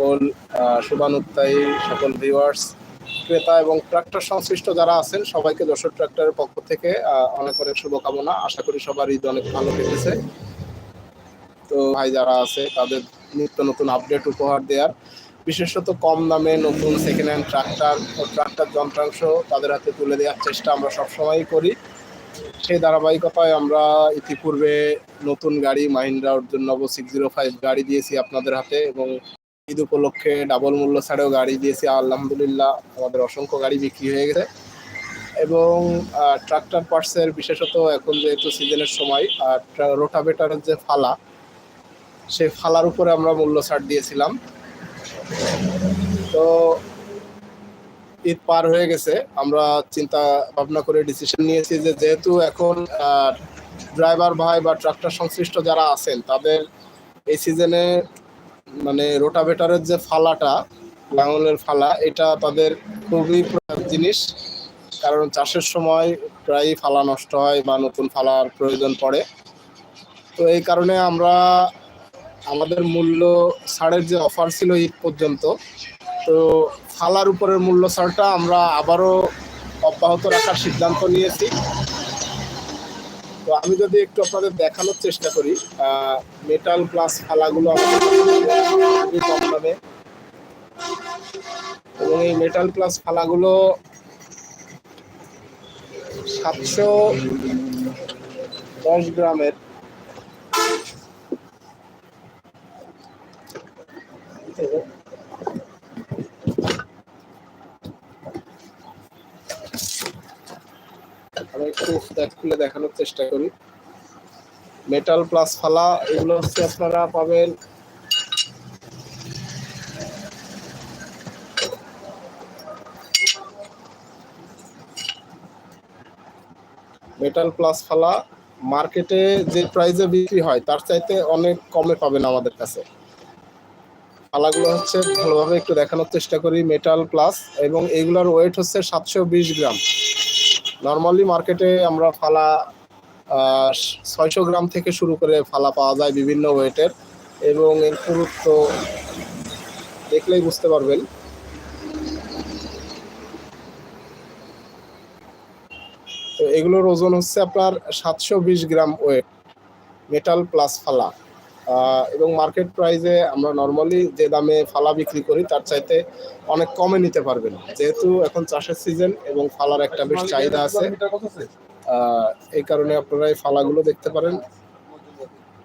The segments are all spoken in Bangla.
সকল শুভানুত্তায়ী সকল ভিউয়ার্স ক্রেতা এবং ট্রাক্টর সংশ্লিষ্ট যারা আছেন, সবাইকে যশোর ট্রাক্টরের পক্ষ থেকে অনেক অনেক শুভকামনা। আশা করি সবার ঈদ অনেক ভালো কেটেছে। তো ভাই যারা আছে, তাদের নিত্য নতুন আপডেট উপহার দেওয়ার বিশেষত কম দামে নতুন সেকেন্ড হ্যান্ড ট্রাক্টর ও ট্রাক্টর যন্ত্রাংশ তাদের হাতে তুলে দেওয়ার চেষ্টা আমরা সবসময়ই করি। সেই ধারাবাহিকতায় আমরা ইতিপূর্বে নতুন গাড়ি, মাহিন্দ্রা অর্জুন নব সিক্স জিরো ফাইভ গাড়ি দিয়েছি আপনাদের হাতে এবং ঈদ উপলক্ষে ডাবল মূল্য ছাড়েও গাড়ি দিয়েছি, আলহামদুলিল্লাহ। আমাদের অসংখ্য গাড়ি বিক্রি হয়ে গেছে। এবং ট্রাক্টর পার্টসের বিশেষত এখন যেহেতু সিজনের সময়, আর রোটাভেটারের যে ফালা, সেই ফালার উপরে আমরা মূল্য ছাড় দিয়েছিলাম। তো, ঈদ পার হয়ে গেছে। আমরা চিন্তা ভাবনা করে ডিসিশন নিয়েছি যে যেহেতু এখন ড্রাইভার ভাই বা ট্রাক্টর সংশ্লিষ্ট যারা আছেন, তাদের এই সিজনে মানে রোটাভেটারের যে ফালাটা, লাঙলের ফালা, এটা তাদের খুবই জিনিস। কারণ চাষের সময় প্রায়ই ফালা নষ্ট হয় বা নতুন ফালার প্রয়োজন পড়ে। তো এই কারণে আমরা আমাদের মূল্য ছাড়ের যে অফার ছিল ঈদ পর্যন্ত, তো ফালার উপরের মূল্য ছাড়টা আমরা আবারও অব্যাহত রাখার সিদ্ধান্ত নিয়েছি। তো আমি যদি একটু আপনাদের দেখানোর চেষ্টা করি মেটাল প্লাস ফালাগুলো এবং এই মেটাল প্লাস ফালাগুলো সাতশো দশ গ্রামের আমি একটু দেখ খুলে দেখানোর চেষ্টা করি। মেটাল প্লাস ফালা, এগুলো হচ্ছে আপনারা পাবেন। মেটাল প্লাস ফালা মার্কেটে যে প্রাইসে বিক্রি হয়, তার চাইতে অনেক কমে পাবেন আমাদের কাছে। ফালাগুলো হচ্ছে ভালোভাবে একটু দেখানোর চেষ্টা করি মেটাল প্লাস এবং এইগুলোর ওয়েট হচ্ছে সাতশো বিশ গ্রাম। নর্মালি মার্কেটে আমরা ফালা ছয়শো গ্রাম থেকে শুরু করে ফালা পাওয়া যায় বিভিন্ন ওয়েটের এবং এর পুরুত্ব দেখলেই বুঝতে পারবেন। তো এগুলোর ওজন হচ্ছে আপনার সাতশো বিশ গ্রাম ওয়েট মেটাল প্লাস ফালা। এবং মার্কেট প্রাইসে আমরা নর্মালি যে দামে ফালা বিক্রি করি, তার চাইতে অনেক কমে নিতে পারবেন। যেহেতু এখন চাষের সিজন এবং ফালার একটা বেশ চাহিদা আছে। এই কারণে আপনারা এই ফালাগুলো দেখতে পারেন।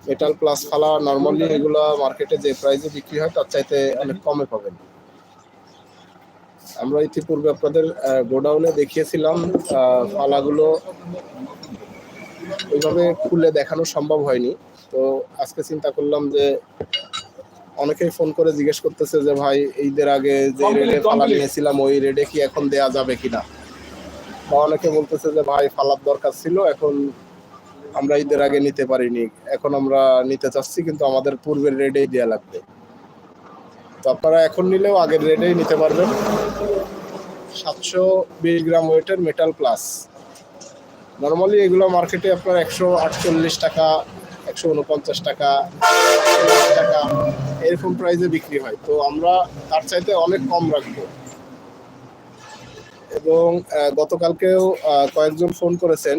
মেটাল প্লাস ফালা নর্মালি এগুলো মার্কেটে যে প্রাইসে বিক্রি হয়, তার চাইতে অনেক কমে পাবেন। আমরা ইতিপূর্বে আপনাদের গোডাউনে দেখিয়েছিলাম ফালাগুলো ওইভাবে খুলে দেখানো সম্ভব হয়নি। তো আজকে চিন্তা করলাম যে অনেকেই ফোন করে জিজ্ঞেস করতেছে যে ভাই ঈদের আগে যে রেডে ফালা নিয়েছিলাম ওই রেডে কি এখন দেয়া যাবে কিনা? বা অনেকে বলতেছে যে ভাই ফালার দরকার ছিল এখন আমরা ঈদের আগে নিতে পারিনি। এখন আমরা নিতে চাচ্ছি কিন্তু আমাদের পূর্বের রেডেই দেওয়া লাগবে। তো আপনারা এখন নিলেও আগের রেডেই নিতে পারবেন। সাতশো বিশ গ্রাম ওয়েটের মেটাল প্লাস নর্মালি এগুলো মার্কেটে আপনার একশো আটচল্লিশ টাকা একশো উনপঞ্চাশ টাকা টাকা এরকম প্রাইসে বিক্রি হয়। তো আমরা তার চাইতে অনেক কম রাখব। এবং গতকালকেও কয়েকজন ফোন করেছেন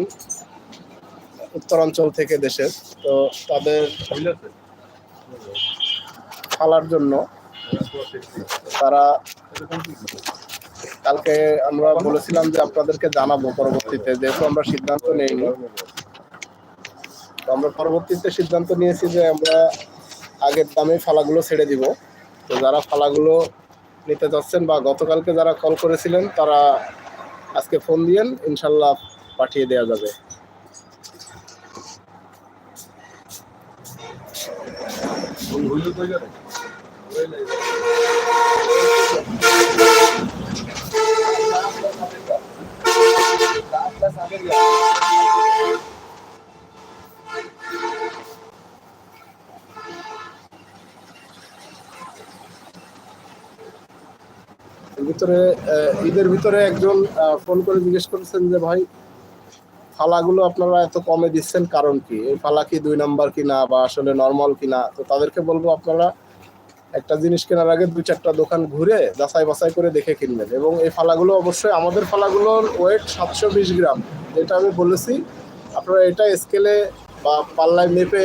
উত্তরাঞ্চল থেকে দেশের। তো তাদের ফালার জন্য তারা কালকে আমরা বলেছিলাম যে আপনাদেরকে জানাব পরবর্তীতে, যেহেতু আমরা সিদ্ধান্ত নেইনি। তো আমরা পরবর্তীতে সিদ্ধান্ত নিয়েছি যে আমরা আগের দামে ফালাগুলো ছেড়ে দিব। তো যারা ফালাগুলো নিতে যাচ্ছেন বা গতকালকে যারা কল করেছিলেন, তারা আজকে ফোন দিয়েন, ইনশাল্লাহ পাঠিয়ে দেওয়া যাবে। এর ভিতরে ঈদের ভিতরে একজন ফোন করে জিজ্ঞেস করেছেন যে, ভাই, ফালাগুলো আপনারা এত কমে দিচ্ছেন কারণ কি? এই ফালা কি দুই নাম্বার কিনা বা আসলে নর্মাল কিনা? তো তাদেরকে বলব, আপনারা একটা জিনিস কেনার আগে দুই চারটা দোকান ঘুরে যাচাই বাছাই করে দেখে কিনবেন। এবং এই ফালাগুলো অবশ্যই, আমাদের ফালাগুলোর ওয়েট সাতশো বিশ গ্রাম। যেটা আমি বলেছি, আপনারা এটা স্কেলে বা পাল্লায় মেপে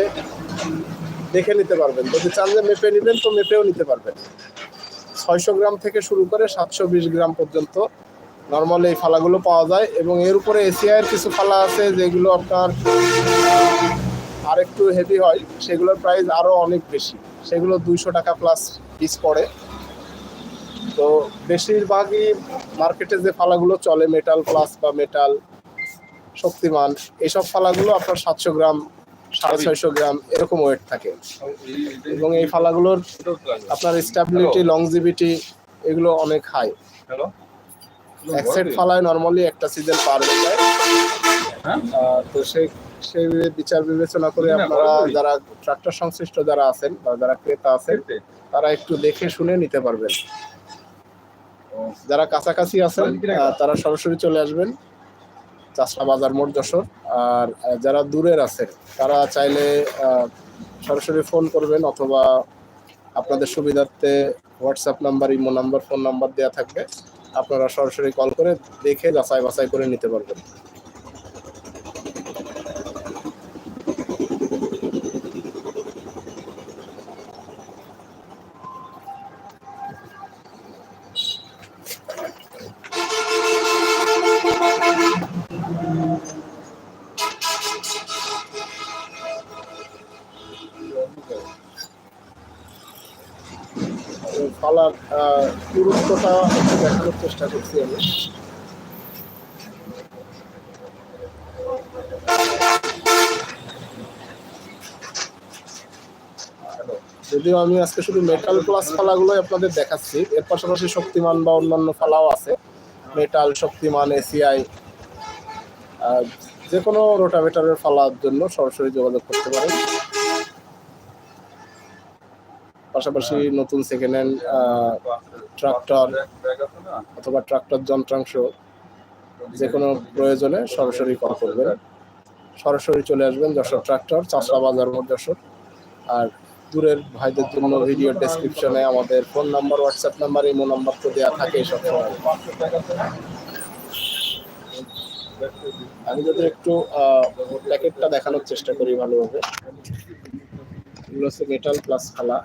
দেখে নিতে পারবেন। যদি চান যে মেপে নেবেন, তো মেপেও নিতে পারবেন। ছয়শো গ্রাম থেকে শুরু করে সাতশো বিশ গ্রাম পর্যন্ত নর্মালি এই ফালাগুলো পাওয়া যায়। এবং এর উপরে এসিআইয়ের কিছু ফালা আছে যেগুলো আপনার আর একটু হেভি হয়, সেগুলোর প্রাইস আরও অনেক বেশি। সেগুলো দুইশো টাকা প্লাস পিস পড়ে। তো বেশিরভাগই মার্কেটে যে ফালাগুলো চলে মেটাল প্লাস বা মেটাল শক্তিমান এইসব ফালাগুলো আপনার সাতশো গ্রাম সাড়ে ছয়শো গ্রাম এরকম ওয়েট থাকে। এবং এই ফালাগুলোর আপনার স্ট্যাবিলিটি লংজিভিটি এগুলো অনেক হাই এক সেট ফালায় নর্মালি একটা সিজন পার হয়ে যায়। হ্যাঁ? তো সেই সেই বিচার বিবেচনা করে আপনারা যারা ট্রাক্টর সংশ্লিষ্ট যারা আছেন বা যারা ক্রেতা আছেন তারা একটু দেখে শুনে নিতে পারবেন। যারা কাছাকাছি আছেন তারা সরাসরি চলে আসবেন। চাষরা বাজার মোড় যশোর আর যারা দূরের আছে তারা চাইলে সরাসরি ফোন করবেন অথবা আপনাদের সুবিধার্থে WhatsApp number imo number phone number দেওয়া থাকবে। আপনারা সরাসরি কল করে দেখে যাচাই বাছাই করে নিতে পারবেন। পালার একটু দেখানোর চেষ্টা করছি আমি। যদিও আমি আজকে শুধু মেটাল প্লাস ফালাগুলোই আপনাদের দেখাচ্ছি, এর পাশাপাশি শক্তিমান বা অন্যান্য ফালাও আছে। মেটাল শক্তিমান এসিআই যে কোনো রোটাভেটারের ফালার জন্য সরাসরি যোগাযোগ করতে পারেন। পাশাপাশি নতুন সেকেন্ড হ্যান্ড ট্রাক্টর অথবা ট্রাক্টর যন্ত্রাংশ যে কোনো প্রয়োজনে সরাসরি কল করবেন। সরাসরি চলে আসবেন যশোর ট্রাক্টর চাষরা বাজার মোড় যশোর। আর দূরের ভাইদের জন্য ভিডিও ডেসক্রিপশনে আমাদের phone number WhatsApp number imo number তো দেওয়া থাকে সবসময়। আমি যদি একটু প্যাকেটটা দেখানোর চেষ্টা করি ভালোভাবে। এগুলো হচ্ছে মেটাল প্লাস খালা।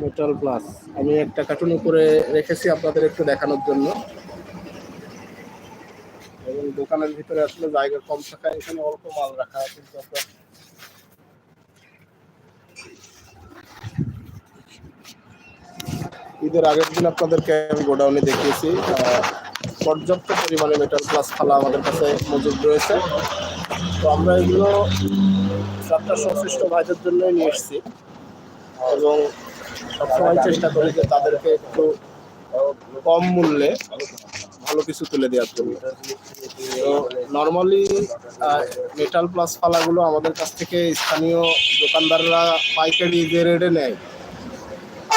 মেটাল প্লাস আমি একটা কার্টুন উপরে রেখেছি আপনাদের একটু দেখানোর জন্য। এবং দোকানের ভিতরে আসলে জায়গা কম থাকায় এখানে অল্প মাল রাখা আছে ঈদের আগের দিন আপনাদেরকে আমি গোডাউনে দেখিয়েছি। পর্যাপ্ত পরিমাণে মেটাল প্লাস খালা আমাদের কাছে মজুদ রয়েছে। তো আমরা এগুলো ট্রাক্টর সংশ্লিষ্ট ভাইদের জন্যই নিয়ে এসেছি। এবং সবসময় চেষ্টা করি যে তাদেরকে একটু কম মূল্যে ভালো কিছু তুলে দেওয়ার জন্য। তো নর্মালি মেটাল প্লাস ফালাগুলো আমাদের কাছ থেকে স্থানীয় দোকানদাররা পাইকারি যে রেটে নেয়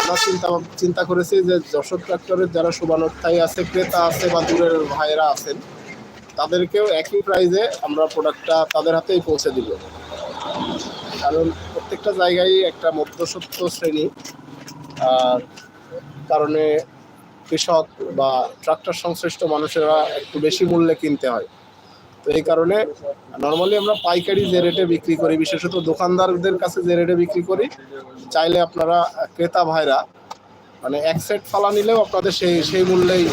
আমরা চিন্তা চিন্তা করেছি যে যশোর ট্রাক্টরের যারা শুভানুত্থায়ী আছে, ক্রেতা আছে বা দূরের ভাইয়েরা আছেন, তাদেরকেও একই প্রাইজে আমরা প্রোডাক্টটা তাদের হাতেই পৌঁছে দিব। কারণ প্রত্যেকটা জায়গায় একটা মধ্যসত্ত্ব শ্রেণি, আর কারণে কৃষক বা ট্রাক্টর সংশ্লিষ্ট মানুষেরা একটু বেশি মূল্যে কিনতে হয়। তো এই কারণে নর্মালি আমরা পাইকারি যে রেটে বিক্রি করি, বিশেষত দোকানদারদের কাছে যে রেটে বিক্রি করি, চাইলে আপনারা ক্রেতা ভাইরা মানে এক সেট ফালা নিলেও আপনাদের সেই সেই মূল্যেই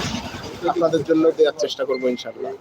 আপনাদের জন্য দেওয়ার চেষ্টা করব ইনশাল্লাহ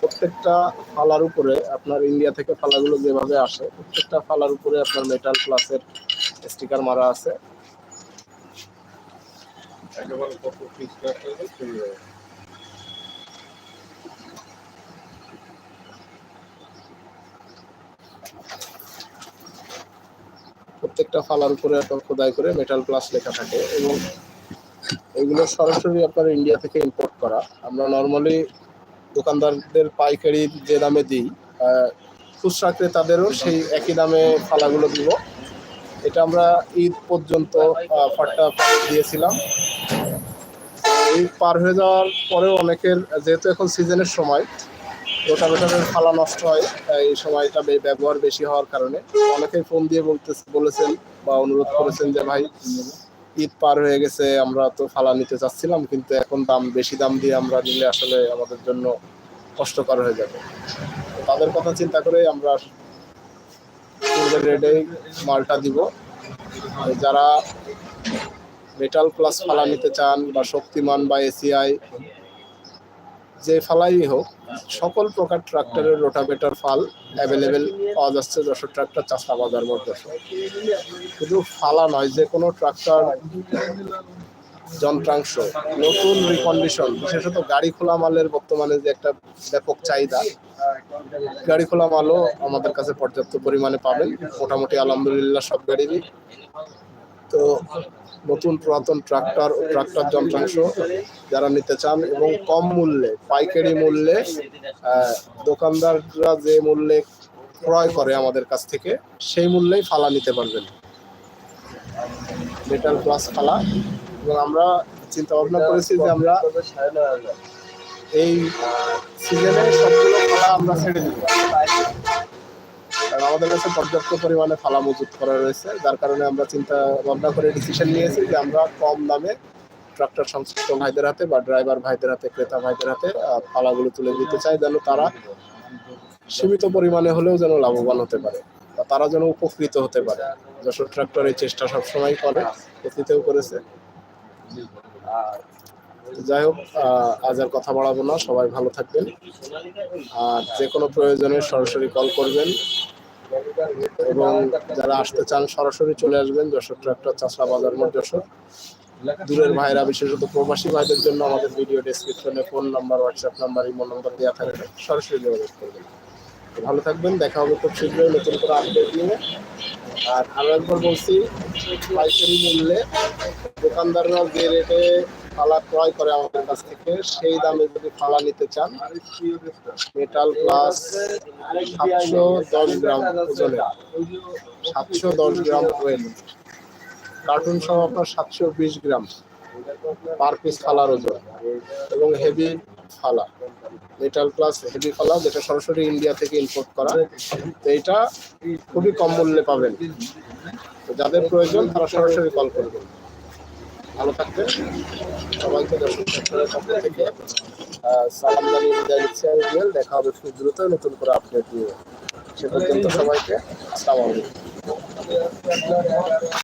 প্রত্যেকটা ফালার উপরে আপনার ইন্ডিয়া থেকে ফালাগুলো যেভাবে আসে, প্রত্যেকটা ফালার উপরে আপনার মেটাল প্লাসের স্টিকার মারা আছে। একেবারে প্রত্যেকটা ফালার উপরে একটা খোদাই করে মেটাল প্লাস লেখা থাকে এবং এগুলো সরাসরি আপনার ইন্ডিয়া থেকে ইম্পোর্ট করা। আমরা নর্মালি দোকানদারদের পাইকারি যে দামে দিই খুচরা ক্রেতাদেরও সেই একই দামে ফালাগুলো দিব। এটা আমরা ঈদ পর্যন্ত ফাট্টা দিয়েছিলাম। ঈদ পার হয়ে যাওয়ার পরেও অনেকের, যেহেতু এখন সিজনের সময় রোটাভেটারের ফালা নষ্ট হয় এই সময়টা ব্যবহার বেশি হওয়ার কারণে। অনেকেই ফোন দিয়ে বলতে বলেছেন বা অনুরোধ করেছেন যে, ভাই, ঈদ পার হয়ে গেছে, আমরা তো ফালা নিতে চাচ্ছিলাম, কিন্তু এখন দাম, বেশি দাম দিয়ে আমরা নিলে আসলে আমাদের জন্য কষ্টকর হয়ে যাবে। তাদের কথা চিন্তা করে আমরা পূর্বের রেডে মালটা দিব। যারা মেটাল প্লাস ফালা নিতে চান বা শক্তিমান বা এসিআই যে ফালাই হোক, সকল প্রকার ট্রাক্টরের রোটাভেটার ফাল অ্যাভেলেবেল পাওয়া যাচ্ছে যশোর ট্রাক্টর চাষা বাজার মধ্যে। শুধু ফালা নয়, যে কোনো ট্রাক্টর, যন্ত্রাংশ, নতুন রিকন্ডিশন বিশেষত গাড়ি খোলা মালের বর্তমানে যে একটা ব্যাপক চাহিদা, গাড়ি খোলা মালও আমাদের কাছে পর্যাপ্ত পরিমাণে পাবেন। মোটামুটি আলহামদুলিল্লাহ সব গাড়িরই। তো নতুন পুরাতন ট্রাক্টর ও ট্রাক্টর যন্ত্রাংশ যারা নিতে চান এবং কম মূল্যে, পাইকারি মূল্যে দোকানদাররা যে মূল্যে ক্রয় করে আমাদের কাছ থেকে, সেই মূল্যেই ফালা নিতে পারবেন। মেটাল প্লাস ফালা। এবং আমরা চিন্তা ভাবনা করেছি যে আমরা এই সিজনে সবগুলো ফালা আমরা ছেড়ে দিব। কারণ আমাদের কাছে পর্যাপ্ত পরিমাণে ফালা মজুত করা রয়েছে, যার কারণে আমরা চিন্তা ভাবনা করে ডিসিশন নিয়েছি যে আমরা কম দামে ট্রাক্টর সংশ্লিষ্ট ভাইদের হাতে বা ড্রাইভার ভাইদের হাতে, ক্রেতা ভাইদের হাতে ফালাগুলো তুলে দিতে চাই যেন তারা সীমিত পরিমাণে হলেও যেন লাভবান হতে পারে বা তারা যেন উপকৃত হতে পারে। যশোর ট্রাক্টর এই চেষ্টা সবসময় করে অতীতেও করেছে। যাই হোক আজ আর কথা বাড়াবো না, সবাই ভালো থাকবেন। আর যে কোনো প্রয়োজনে সরাসরি কল করবেন। এবং যারা আসতে চান, সরাসরি চলে আসবেন যশোর ট্রাক্টর চাষলা বাজার মোড় যশোর। দূরের ভাইরা, বিশেষত প্রবাসী ভাইদের জন্য আমাদের ভিডিও ডেসক্রিপশনে phone number WhatsApp number imo number দেওয়া থাকবে। সরাসরি যোগাযোগ করবেন। ভালো থাকবেন, দেখা হবে খুব শীঘ্রই নতুন করে আপডেট নিয়ে। আর আরও একবার বলছি, পাইকারি মূল্যে দোকানদাররা যে রেটে ফালা ক্রয় করে আমাদের কাছ থেকে, সেই দামে যদি ফালা নিতে চান মেটাল প্লাস সাতশো দশ গ্রাম ওজনে সাতশো দশ গ্রাম ওয়েল। কার্টুন সহ আপনার সাতশো বিশ গ্রাম পার পিস ফালার ওজন এবং হেভি ফালা। মেটাল প্লাস হেভি ফালা যেটা সরাসরি ইন্ডিয়া থেকে ইম্পোর্ট করা, তো এটা খুবই কম মূল্যে পাবেন। যাদের প্রয়োজন তারা সরাসরি কল করবেন। ভালো থাকবেন সবাইকে দর্শক থেকে। সালাম নিচ্ছি। দেখা হবে খুব দ্রুত নতুন করে আপডেট দিয়ে সে পর্যন্ত সবাইকে আলাইকুম।